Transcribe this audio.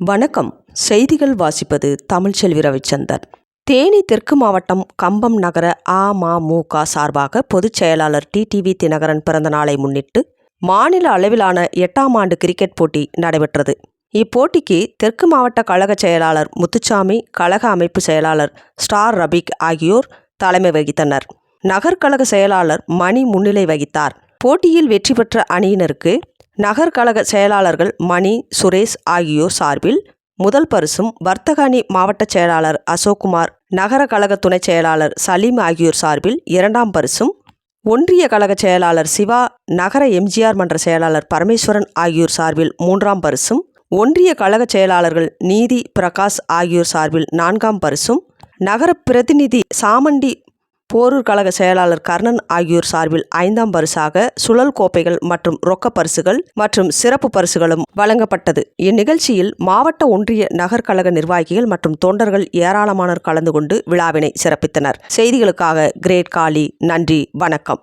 வணக்கம். செய்திகள் வாசிப்பது தமிழ்ச்செல்வி ரவிச்சந்தர். தேனி தெற்கு மாவட்டம் கம்பம் நகர அமமுக சார்பாக பொதுச் செயலாளர் டிடிவி தினகரன் பிறந்த நாளை முன்னிட்டு மாநில அளவிலான எட்டாம் ஆண்டு கிரிக்கெட் போட்டி நடைபெற்றது. இப்போட்டிக்கு தெற்கு மாவட்ட கழக செயலாளர் முத்துச்சாமி கழக அமைப்பு செயலாளர் ஸ்டார் ரபிக் ஆகியோர் தலைமை வகித்தனர். நகர்கழக செயலாளர் மணி முன்னிலை வகித்தார். போட்டியில் வெற்றி பெற்ற அணியினருக்கு நகர் கழக செயலாளர்கள் மணி சுரேஷ் ஆகியோர் சார்பில் முதல் பரிசும் வர்த்தகாணி மாவட்ட செயலாளர் அசோக்குமார் நகர கழக துணைச் செயலாளர் சலீம் ஆகியோர் சார்பில் இரண்டாம் பரிசும் ஒன்றிய கழக செயலாளர் சிவா நகர எம்ஜிஆர் மன்ற செயலாளர் பரமேஸ்வரன் ஆகியோர் சார்பில் மூன்றாம் பரிசும் ஒன்றிய கழக செயலாளர்கள் நீதி பிரகாஷ் ஆகியோர் சார்பில் நான்காம் பரிசும் நகர பிரதிநிதி சாமண்டி போரூர் கழக செயலாளர் கர்ணன் ஆகியோர் சார்பில் ஐந்தாம் பரிசாக சுழல் கோப்பைகள் மற்றும் ரொக்க பரிசுகள் மற்றும் சிறப்பு பரிசுகளும் வழங்கப்பட்டது. இந்நிகழ்ச்சியில் மாவட்ட ஒன்றிய நகர் கழக நிர்வாகிகள் மற்றும் தொண்டர்கள் ஏராளமானோர் கலந்து கொண்டு விழாவினை சிறப்பித்தனர். செய்திகளுக்காக கிரேட் காளி நன்றி வணக்கம்.